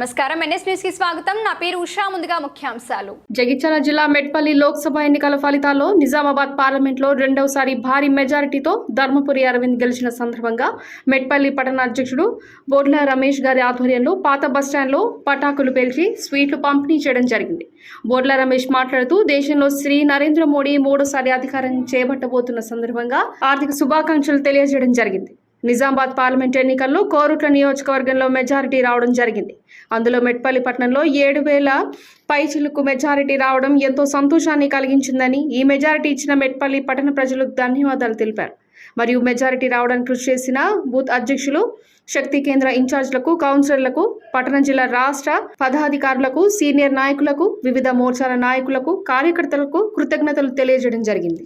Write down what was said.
నమస్కారం. ఎన్ఎస్ న్యూస్కి స్వాగతం. నా పేరు ఉషా. ముందుగా ముఖ్యాంశాలు. జగిత్యాల జిల్లా మెట్పల్లి లోక్సభ ఎన్నికల ఫలితాల్లో నిజామాబాద్ పార్లమెంట్లో రెండవసారి భారీ మెజారిటీతో ధర్మపురి అరవింద్ గెలిచిన సందర్భంగా మెట్పల్లి పట్టణ అధ్యక్షుడు బోర్ల రమేష్ గారి ఆధ్వర్యంలో పాత బస్టాండ్లో పటాకులు పేల్చి స్వీట్లు పంపిణీ చేయడం జరిగింది. బోర్ల రమేష్ మాట్లాడుతూ దేశంలో శ్రీ నరేంద్ర మోడీ మూడోసారి అధికారం చేపట్టబోతున్న సందర్భంగా ఆర్థిక శుభాకాంక్షలు తెలియజేయడం జరిగింది. నిజామాబాద్ పార్లమెంట్ ఎన్నికల్లో కోరుట్ల నియోజకవర్గంలో మెజారిటీ రావడం జరిగింది. అందులో మెట్పల్లి పట్టణంలో ఏడు వేల పైచిలకు మెజారిటీ రావడం ఎంతో సంతోషాన్ని కలిగించిందని ఈ మెజారిటీ ఇచ్చిన మెట్పల్లి పట్టణ ప్రజలకు ధన్యవాదాలు తెలిపారు. మరియు మెజారిటీ రావడానికి కృషి చేసిన బూత్ అధ్యక్షులు శక్తి కేంద్ర ఇన్ఛార్జ్లకు కౌన్సిలర్లకు పట్టణ జిల్లా రాష్ట్ర పదాధికారులకు సీనియర్ నాయకులకు వివిధ మోర్చాల నాయకులకు కార్యకర్తలకు కృతజ్ఞతలు తెలియజేయడం జరిగింది.